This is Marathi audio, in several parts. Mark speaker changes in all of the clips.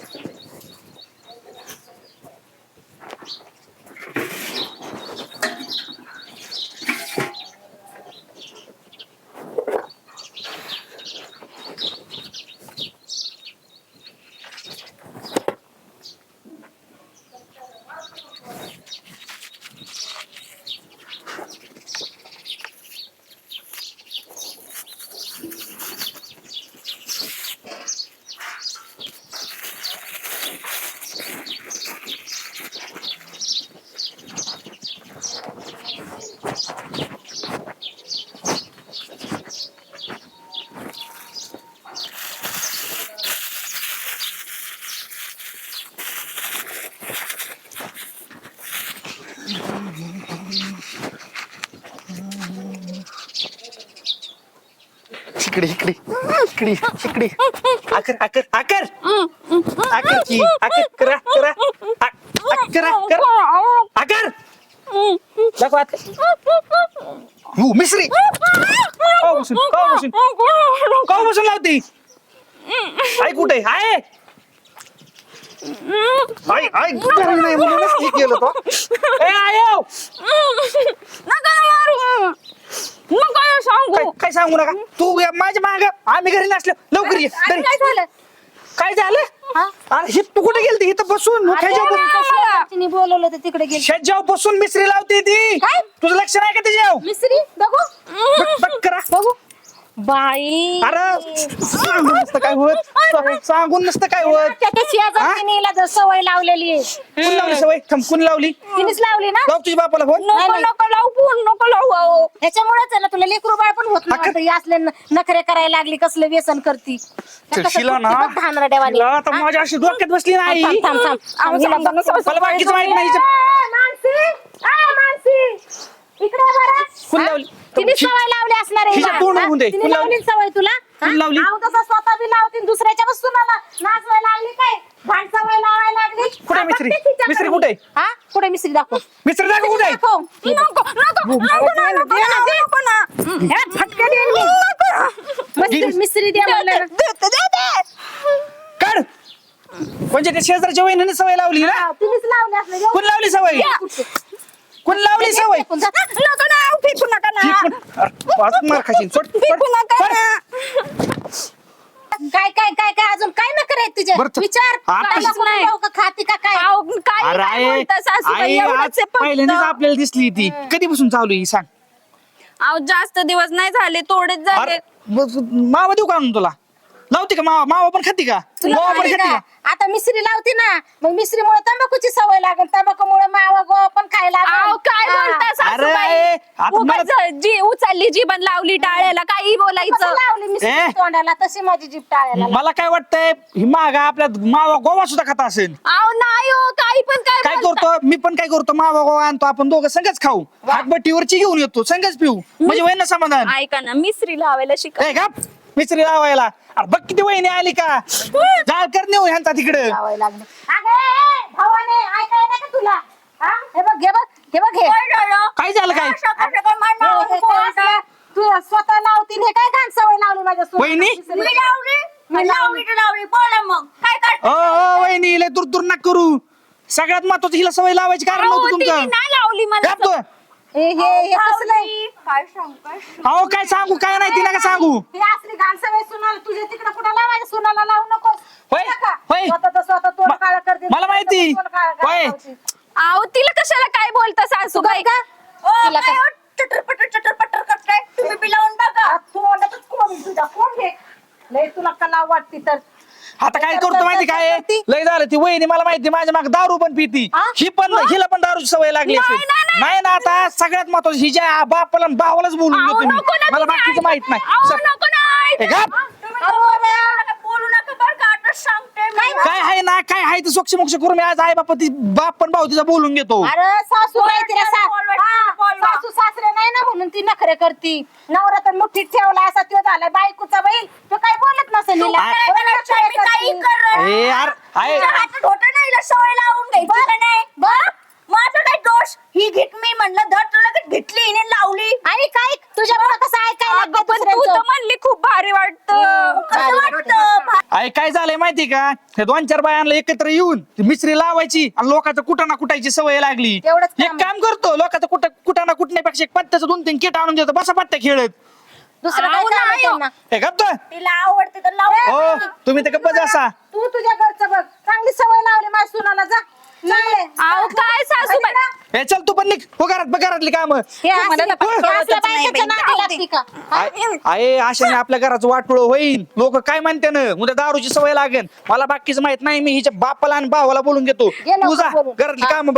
Speaker 1: Thank you. इकडे इकडे. इकडे इकडे. आकर आकर आकर. आकर की आकर करा करा. आ- आ- करा कर. आकर. दाखव आकर यू मिसरी. काव बसून काव बसून. काव बसून लावती. आई कुठे? आहे आई आई घरी नाही म्हणूनच हे केलं तो. ए आयो.
Speaker 2: नका मारू. नका ना सांगू?
Speaker 1: काय काय सांगू नका? तू या माझ्या माग. आम्ही घरी नसलो. लवकर ये. घरी.
Speaker 2: काय झालं?
Speaker 1: काय झालं?
Speaker 2: हा?
Speaker 1: अरे हे तू कुठे गेलती? इथं बसून. ह्याच्यावर बसून-
Speaker 2: तिने बोलवलं तर तिकडे गेली
Speaker 1: शेजाव बसून मिसरी लावते ती.
Speaker 2: काय?
Speaker 1: तुझं लक्ष नाही का त्याच्याव
Speaker 2: मिसरी? बघू.
Speaker 1: बघ बघ करा.
Speaker 2: बघू. बाई.
Speaker 1: अरे सांगून नसतं काय होत? सांगून नसतं काय होत?
Speaker 2: त्याच्या शेजारीला जर सवय लावलेली. आहे
Speaker 1: कुण लावली सवय? थम कुण लावली?
Speaker 2: तिनेच लावली ना.
Speaker 1: लाव तुझ्या बापाला फोन?
Speaker 2: नको नको लावू फोन नको लावू अहो. आहे ना तुला लेकरू बाळ पण होत नाही. असले न- नखरे करायला लागली कसलं व्यसन करती? त्या कसं
Speaker 1: शिला ना.
Speaker 2: कुठं.
Speaker 1: शिला माझ्या अशी डोक्यात बसली नाही.
Speaker 2: थांब, थांब, थांब. थांब, हिला बघ.
Speaker 1: मला बाकीचं माहीत नाही. हिचं.
Speaker 2: ए, मानसी! ए, मानसी! इकडे बरं. हा?
Speaker 1: लावली?
Speaker 2: तिने सवय लावली असणार आहे
Speaker 1: हिच्या
Speaker 2: हिला.
Speaker 1: तोंड
Speaker 2: हा?
Speaker 1: होऊन दे.
Speaker 2: तिने
Speaker 1: कोण
Speaker 2: लावली
Speaker 1: लावली?
Speaker 2: सवय तुला हा?
Speaker 1: कोण लावली?
Speaker 2: अहो, तसं स्वतः बी लावती आणि दुसऱ्याच्या पण सुनाला नाचवाय लागली काय सवय लावायला लागली
Speaker 1: कुठे
Speaker 2: हा? बघते तिच्याकडे.
Speaker 1: कुठे?
Speaker 2: हा कुठे मिस्त्री दाखव
Speaker 1: मिसरी कुठे आहे?
Speaker 2: नको नको नको नको ना, नको ना, नको ना. हे, फटका देईन मी. मिस्त्री- मिस्त्री द्या.
Speaker 1: काढ म्हणजे शेजारच्या वहिनीने सवय लावली ना
Speaker 2: हा, तिनेच लावली असणार
Speaker 1: कोण लावली सवय कोण लावली सवय?
Speaker 2: नको ना फेकू नका
Speaker 1: ती
Speaker 2: ना.
Speaker 1: पण- अरे, पाच मार खाशील. सोड, सोड,
Speaker 2: फेकू नका
Speaker 1: सोड.
Speaker 2: ना. काय काय काय काय अजून काय न करायचं तुझे?
Speaker 1: बरं.
Speaker 2: विचार.
Speaker 1: आता-
Speaker 2: खाऊ का खाती का काय?
Speaker 1: अरे आई आई आज पहिल्यांदाच आपल्याला दिसली ती. कधीपासून चालू आहे ही सांग.
Speaker 3: अहो जास्त दिवस नाही झाले थोडेच झाले.
Speaker 1: अरे बस, मावा देऊ का आणून तुला? लावते का? मावा मावा पण खाती का?
Speaker 2: तुला
Speaker 1: मावा पण
Speaker 2: माहिती
Speaker 1: खाती
Speaker 2: का?
Speaker 1: का
Speaker 2: आता मिसरी लावती ना मग मिसरीमुळे तंबाखूची सवय लागल. तंबाखूमुळे मावा गोवा पण खायला
Speaker 3: अहो काय. बोलता
Speaker 1: अरे,
Speaker 3: सासूबाई
Speaker 1: आता
Speaker 3: उगाच जी उचलली जीवन लावली टाळ्याला काही बोलायचं.
Speaker 2: लावली मिसरी. तोंडाला? तशी माझी जीभ टाळायला.
Speaker 1: मला काय वाटतंय ही मागा आपल्या मावा गोवा सुद्धा खाता असेल.
Speaker 3: अहो नाही हो काही पण काय
Speaker 1: काय
Speaker 3: बोलता.
Speaker 1: करतो? मी पण काय करतो? मावा गोवा आणतो. आपण दोघं संगच खाऊ. हातबट्टीवरची घेऊन येतो. संगच पिऊ. म्हणजे होईल ना समाधान.
Speaker 3: ऐका ना मिसरी लावायला शिका
Speaker 1: ए गप. मिस्त्री लावायला. अरे बघ किती वहिनी आली का? जाळ कर नेऊ ह्यांचा तिकडे.
Speaker 2: लावायला लागली. अगं, ए, ए, भावाने ऐकाय ना का तुला? हा? हे बघ हे बघ हे बघ हे.
Speaker 1: काय झालं? काय
Speaker 2: हे, असलं, तू स्वतः लावती हे काय घाण सवय लावली माझ्या?
Speaker 1: वहिनी?
Speaker 2: मिसरी. मी लावली.
Speaker 1: ओ ओ, वहिनी लय दूर दूर नका करू. सगळ्यात महत्वाचं हिला सवय लावायची कारण नव्हतं तुमचं.
Speaker 3: नाही लावली मला
Speaker 1: गप तू.
Speaker 2: हे हे हे कसलं आहे?
Speaker 1: अहो काय सांगू काय नाही तिला का सांगू?
Speaker 2: ही घाण सवय सुनाला तुझ्या तिकडे कुठं लावायचं सुनाला लावू नकोस
Speaker 1: होय,
Speaker 2: नका.
Speaker 1: होय.
Speaker 2: स्वतःचं स्वतः तोंड
Speaker 1: म-
Speaker 2: काळं करते
Speaker 1: मला माहिती.
Speaker 2: तोंड काळं
Speaker 1: होय.
Speaker 3: तिला कशाला काय बोलता सासूबाई
Speaker 2: का तिला का? आ, तोंडातच कोंब तुझ्या कोंब घे लय तुला कला वाटती तर
Speaker 1: आता काय करतो माहिती काय? लय झालं ती वहिनी मला माहिती माझ्या माग दारू पण पिती
Speaker 2: हा?
Speaker 1: ही पण हिला पण दारूची सवय लागली
Speaker 3: नाही,
Speaker 1: असेल
Speaker 3: नाही, नाही.
Speaker 1: नाही ना आता सगळ्यात महत्वाचं हिच्या बापाला आणि भावालाच बोलून मी.
Speaker 3: नको ना
Speaker 1: मला बाकीचं. माहीत नाही.
Speaker 3: नको ना ऐका.
Speaker 1: गप.
Speaker 2: काय
Speaker 1: काय आहे ना काय आहे ते सोक्ष मोक्ष करून मी आज आई बापा ती बाप पण भाऊ तिचा बोलून घेतो
Speaker 2: अरे सासू नाही तिला सा-
Speaker 3: बोलवा,
Speaker 2: हा,
Speaker 3: बोलवा.
Speaker 2: सासू सासरे नाही ना म्हणून ती नखरे करती नवरा तर मुठीत ठेवला असा तो झालाय बायकोचा बैल तो काही बोलत नसेल हिला.
Speaker 3: काय नाही, मी काही
Speaker 2: करती.
Speaker 3: करत
Speaker 1: ए यार आहे
Speaker 3: सवय लावून घ्यायची का नाही
Speaker 2: बरं.
Speaker 3: माझा काय दोष ही घेत मी म्हणलं धर तुला का घेतली हिने लावली
Speaker 2: आणि काय तुझ्या कसं ऐकायला
Speaker 3: अगं, पण तू तर म्हणली खूप भारी वाटतं
Speaker 2: भारी
Speaker 3: कसं वाटतं
Speaker 1: अरे काय झालंय माहिती का? हे दोन चार बायांना एकत्र येऊन ती मिसरी लावायची आणि लोकांचं कुटाणा कुटायची सवय लागली.
Speaker 2: तेवढंच काम
Speaker 1: एक काम करतो लोकांचं कुठं कुटाणा कुटण्यापेक्षा एक पत्त्याचं दोन तीन किट आणून देतो बसा पत्त्या खेळत.
Speaker 2: दुसरं काय
Speaker 3: आहो
Speaker 2: काम आहे
Speaker 3: नाही हो.
Speaker 2: त्यांना?
Speaker 1: हे गप्प
Speaker 3: तिला आवडते तर लाव
Speaker 1: हो तुम्ही तर गप्प असा
Speaker 2: तू तुझ्या घरचं बघ. चांगली सवय लावली माझ्या सुनाला जा. चांगले
Speaker 4: अहो काय सासूबाई
Speaker 1: हे चल तू पण निघ. हो घरात बघ घरातली काम.
Speaker 2: हे असल्या
Speaker 4: मला
Speaker 2: हे असल्या
Speaker 4: कळतच नाही
Speaker 2: बायकाच्या
Speaker 4: बाई.
Speaker 2: नादी लागती का?
Speaker 1: आहे अशाने आपल्या घराचं वाटोळ होईल. लोक काय म्हणते ना उद्या दारूची सवय लागेल. मला बाकीचं माहीत नाही मी हिच्या बापाला आणि भावाला बोलून घेतो.
Speaker 2: लवकर
Speaker 1: तू जा
Speaker 2: बोलून.
Speaker 1: घरातली काम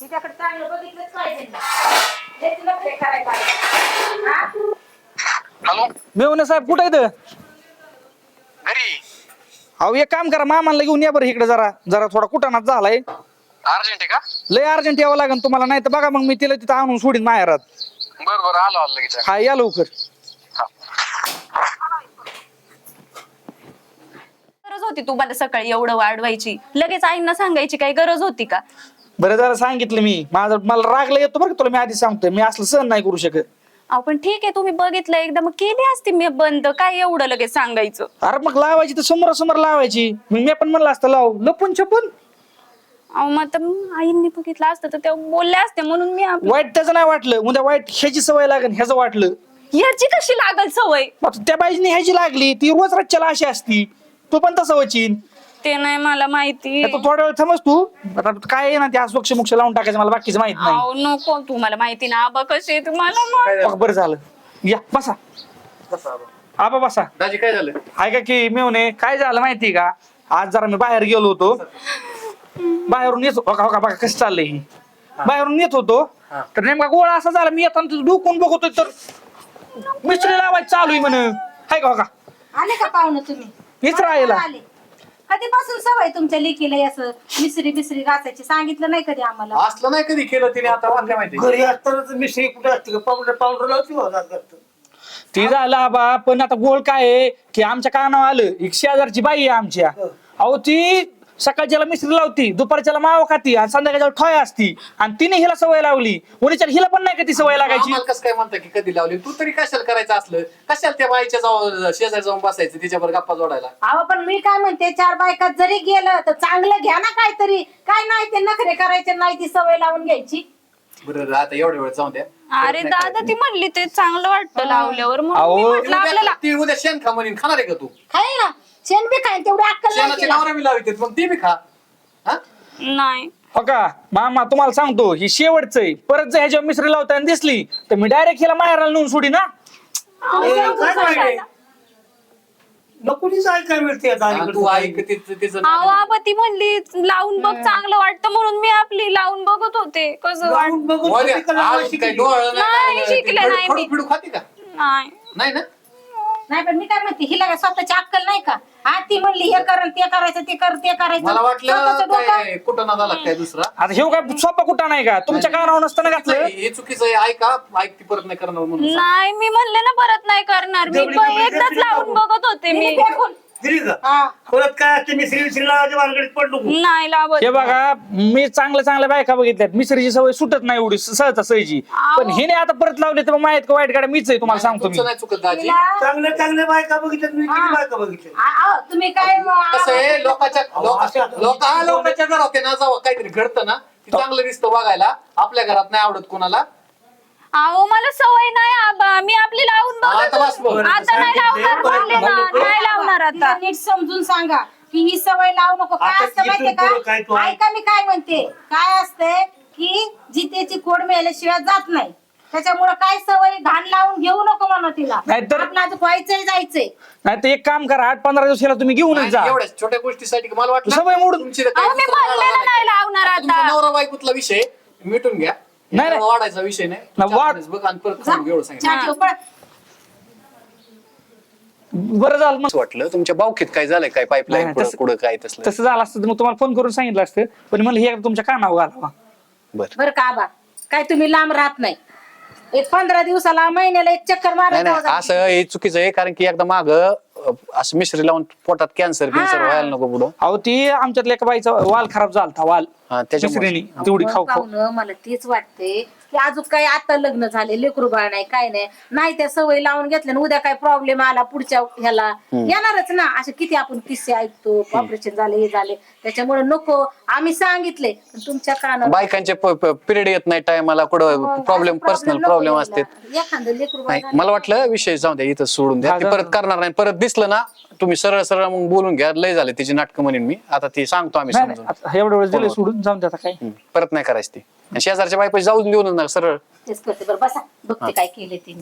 Speaker 2: तिच्याकडे चांगलं बघितलंच पाहिजे ना. करायला. हा?
Speaker 5: हॅलो?
Speaker 1: मेवणे साहेब कुठे इथं
Speaker 5: घरी.
Speaker 1: अहो एक काम करा मामाला घेऊन या बरं इकडे जरा. जरा थोडा कुटाणाच झालाय.
Speaker 5: अर्जंट आहे का?
Speaker 1: लय अर्जंट यावं लागेल तुम्हाला नाही तर बघा मग मी तिला तिथं आणून सोडीन माहेरात
Speaker 5: बर बर आलो आलो लगेच.
Speaker 1: हा या लवकर.
Speaker 4: गरज होती तुम्हाला सकाळी एवढं वाढवायची. लगेच आईंना सांगायची काही गरज होती का?
Speaker 1: बरं जरा सांगितलं मी. माझं मला रागला येतो बरं का तुला? मी आधी सांगतोय. मी असलं सहन नाही करू शकत.
Speaker 4: अहो पण ठीक आहे तुम्ही बघितलं एकदा मग केली असती मी बंद काय एवढं लगेच सांगायचं?
Speaker 1: अरे मग लावायची तर समोर समोर लावायची. मग मी पण म्हणलं असतं लाव. लपून छपून.
Speaker 4: अहो मग आईंनी बघितलं असतं तर त्या बोलल्या असते म्हणून मी
Speaker 1: वाईट त्याचं नाही वाटलं. उद्या वाईट ह्याची सवय लागेल ह्याचं वाटलं.
Speaker 4: ह्याची कशी लागल सवय?
Speaker 1: मग त्या बाईजनी ह्याची लागली ती रोज रच्च्याला अशी असती. तू पण तसं वचीन.
Speaker 4: ते नाही मला माहिती.
Speaker 1: आता थोड्या वेळ थांबस तू. आता काय आहे ना त्या स्वच्छ मुक्ष लावून टाकायचं मला बाकीचं माहीत नाही.
Speaker 4: अहो नको तुम्हाला माहिती ना. आबा कसे तुम्हाला मा-
Speaker 1: बघ, बरं झालं. या बसा. आबा. बसा.
Speaker 5: दाजी काय झालं?
Speaker 1: आहे का की मेवणे काय झालं माहिती का? आज जरा मी बाहेर गेलो होतो. बाहेरून येतो बघा बघा बघा कसं चाललंय हे. बाहेरून येत होतो. तर नेमका गोळा असा झाला मी येताना तिथं डुकून बघतोय तर मिस्त्री लावायचं चालू आहे म्हण. हाय का बघा
Speaker 2: आले का पाहुणं तुम्ही?
Speaker 1: हीच राहिला
Speaker 2: आले. कधीपासून सवय तुमच्या लेकीला हे असं मिसरी बिसरी घासायची? सांगितलं नाही कधी आम्हाला?
Speaker 5: असलं नाही कधी केलं तिने आता? मला काय माहिती.
Speaker 6: घरी असतानाच मिसळी कुठे असते का? पावडर पावडर लावते
Speaker 1: ती झालं आबा पण आता गोळ काय आहे? की आमच्या कानावर आलं. एक शेजारची बाई आहे आमच्या. अहो ती सकाळच्याला मिस्त्री लावती दुपारच्याला मावा खाती आणि संध्याकाळच्या ठोया असती. आणि तिने हिला सवय लावली. उन्हीच्या हिला पण नाही का ती सवय लागायची?
Speaker 5: आम्हाला कसं काय म्हणता की कधी लावली? तू तरी कशाला करायचं असलं? कशाला त्या बाईच्या जाऊन शेजारी जाऊन बसायचं तिच्यावर गप्पा जोडायला?
Speaker 2: अहो पण मी काय म्हणते चार बायकात जरी गेलं तर चांगलं घ्या ना काहीतरी. काय नाही ते नखरे करायचे नाही ती सवय लावून घ्यायची.
Speaker 5: बरं आता एवढ्या वेळ जाऊन द्या.
Speaker 4: अरे दादा ती म्हणली ते चांगलं वाटतं लावल्यावर. म्हणून
Speaker 1: अहो.
Speaker 4: मी म्हटलं आपल्याला
Speaker 5: ती उद्या शेण खा म्हणून खाणार आहे का तू?
Speaker 2: खाईल ना. शेण बी खाईन तेवढी अक्कल नाही
Speaker 5: शेणाची
Speaker 2: तिला.
Speaker 5: नावरा मी लावित मग ती बी खा. हा?
Speaker 4: नाही.
Speaker 1: हो का? मामा तुम्हाला सांगतो ही शेवटच आहे. परत जर ह्याच्यावर मिसरी लावताना दिसली तर मी डायरेक्ट हिला माहेराला नेऊन सोडी ना
Speaker 6: ए, काय पाहिजे नको तीच ऐकाय मिळते आता
Speaker 5: आणि तू
Speaker 6: अलीकडचं.
Speaker 5: ऐक तिचं तिचं
Speaker 4: अहो आबा ती म्हणली लावून बघ चांगलं वाटतं म्हणून मी आपली लावून बघत होते. कसं वाट
Speaker 6: बघून
Speaker 5: आज काय. डोळं
Speaker 4: नाही,
Speaker 5: नाही
Speaker 4: शिकले
Speaker 5: लावलं.
Speaker 4: नाही
Speaker 5: ती
Speaker 4: मी.
Speaker 5: खडू फिडू खाते का?
Speaker 4: नाही.
Speaker 5: नाही ना?
Speaker 2: नाही पण मी काय म्हणते हिला काय स्वतःची अक्कल नाही का? हा ती म्हणली हे कर ते करायचं ते कर ते करायचं.
Speaker 5: मला वाटलं
Speaker 2: स्वतःचं डोकं
Speaker 5: काय कुठं ना झाला काय दुसरा?
Speaker 1: आता हे काय सोपा कुठं नाही का? तुमच्या कानावर नसताना घातलं?
Speaker 5: हे चुकीचं आहे ऐका ऐक ती परत नाही करणार म्हणून.
Speaker 4: नाही मी म्हणले ना परत नाही करणार. मी एकदाच लावून. बघत होते मी.
Speaker 2: फेकून.
Speaker 6: दिली का
Speaker 2: हा.
Speaker 6: परत काय असते लावायच्या भानगडीत पडलो.
Speaker 4: नाही लावत.
Speaker 1: हे बघा मी चांगल्या चांगल्या बायका बघितल्यात. मिसरीची सवय सुटत नाही एवढी सहजा सहजी पण हिने आता परत लावली तर मग माहीत का वाईट गाड्या मीच आहे तुम्हाला सांगतो मी.
Speaker 5: तुमचं नाही चुकत दाजी.
Speaker 2: हिला-
Speaker 6: चांगल्या चांगल्या बायका बघितल्यात मी
Speaker 2: हा.
Speaker 6: किती बायका बघितल्या
Speaker 2: आ- आ, तुम्ही काय
Speaker 5: कसं आहे लोकांच्या लोक
Speaker 6: असं-
Speaker 5: लोक हा लोकांच्या घरात आहे ना जावं काहीतरी घडतं ना ते चांगलं दिसतं बघायला. आपल्या घरात नाही आवडत कोणाला.
Speaker 4: अहो मला सवय नाही आबा. मी आपली लावून
Speaker 5: आता
Speaker 4: बघत
Speaker 5: बस बघ.
Speaker 4: होते. आता नाही लावणार ना नाही लावणार आता.
Speaker 2: नीट समजून सांगा की ही सवय लावू नको. काय
Speaker 6: आता
Speaker 2: असतं
Speaker 6: इथून
Speaker 2: माहितीये
Speaker 6: पुढं काय तू
Speaker 2: का
Speaker 6: ऐक.
Speaker 2: मी काय म्हणते. काय असतंय की जितेची कोड मिळाल्याशिवाय जात नाही. त्याच्यामुळे काय सवय? घाण लावून घेऊ नको म्हणा तिला.
Speaker 1: नाहीतर-
Speaker 2: आपलं व्हायचंय जायचंय.
Speaker 1: नाही तर एक काम करा आठ पंधरा दिवस हिला तुम्ही घेऊनच जा.
Speaker 5: एवढ्या छोट्या गोष्टीसाठी मला वाटलं
Speaker 1: सवय मोडून-
Speaker 5: तुमची तर काही
Speaker 4: अहो, मी
Speaker 5: दुसरं
Speaker 4: म्हणले ना
Speaker 5: नाराज
Speaker 4: नाही लावणार
Speaker 5: आता तुमचा
Speaker 4: आता.
Speaker 5: नवरा बायकोतला विषय मिटून घ्या.
Speaker 1: नाही, नाही.
Speaker 5: वाढायचा विषय नाही. चार
Speaker 1: वाढ-
Speaker 5: दिवस बघ आणि परत
Speaker 2: जा.
Speaker 5: सांगू एवढं सांगितलं
Speaker 2: चहा ठेव, पळ.
Speaker 1: बरं झालं मग.
Speaker 5: असं वाटलं तुमच्या बावकीत काय झालंय? काय पाईपलाईन
Speaker 1: नाही,
Speaker 5: पुढं
Speaker 1: तसं-
Speaker 5: पुढं काय तसलं?
Speaker 1: तसं झालं असतं तर मग तुम्हाला फोन करून सांगितलं असतं पण मला हे एकदा तुमच्या कानावर घालावा.
Speaker 5: बरं.
Speaker 2: बरं का बा? काय तुम्ही लांब राहत नाही. एक पंधरा दिवसाला महिन्याला एक चक्कर
Speaker 5: नाही
Speaker 2: मारायला
Speaker 5: नाही असं हे चुकीचं आहे कारण की एकदा माग असं मिश्री लावून पोटात कॅन्सर बिन्सर
Speaker 2: हा.
Speaker 5: व्हायला नको पुढं.
Speaker 1: अहो ती आमच्यातल्या एका बाईचा वाल खरब झालता वाल.
Speaker 5: हा, त्याच्यामुळे.
Speaker 1: मिसरीनी तेवढी खाऊ खाऊ.
Speaker 2: पाहुणं मला तेच वाटते की अजून काय आता लग्न झाले लेकरू बाळ नाही काय नाही. नाही त्या सवय लावून घेतल्या उद्या काय प्रॉब्लेम आला पुढच्या ह्याला. येणारच ना. असे किती आपण किस्से ऐकतो ऑपरेशन झाले हे झाले. त्याच्यामुळे नको. आम्ही सांगितले पण तुमच्या कानावर
Speaker 5: बायकांचे पिरियड येत नाही टायमाला कुठं प्रॉब्लेम
Speaker 2: असं
Speaker 5: पर्सनल
Speaker 2: नको
Speaker 5: प्रॉब्लेम
Speaker 2: यायला.
Speaker 5: असते
Speaker 2: एखादं लेकरू बाळ
Speaker 5: नाही
Speaker 2: झालं
Speaker 5: मला वाटलं विषय जाऊ द्या इथं सोडून द्या. ते परत करणार नाही परत दिसलं ना तुम्ही सरळ सरळ मग बोलून घ्या लय झाले तिची नाटकं म्हणेन मी. आता ती सांगतो आम्ही
Speaker 1: नाही
Speaker 5: समजून.
Speaker 1: नाही, आता एवढ्या वेळेस दिले सोडून जाऊन द्या आता काय
Speaker 5: हम्म. परत नाही करायची ती. आणि शेजारच्या बायपाशी जाऊन देऊन ना सरळ.
Speaker 2: तेच करते बरं बसा. बघते काय केले तिने.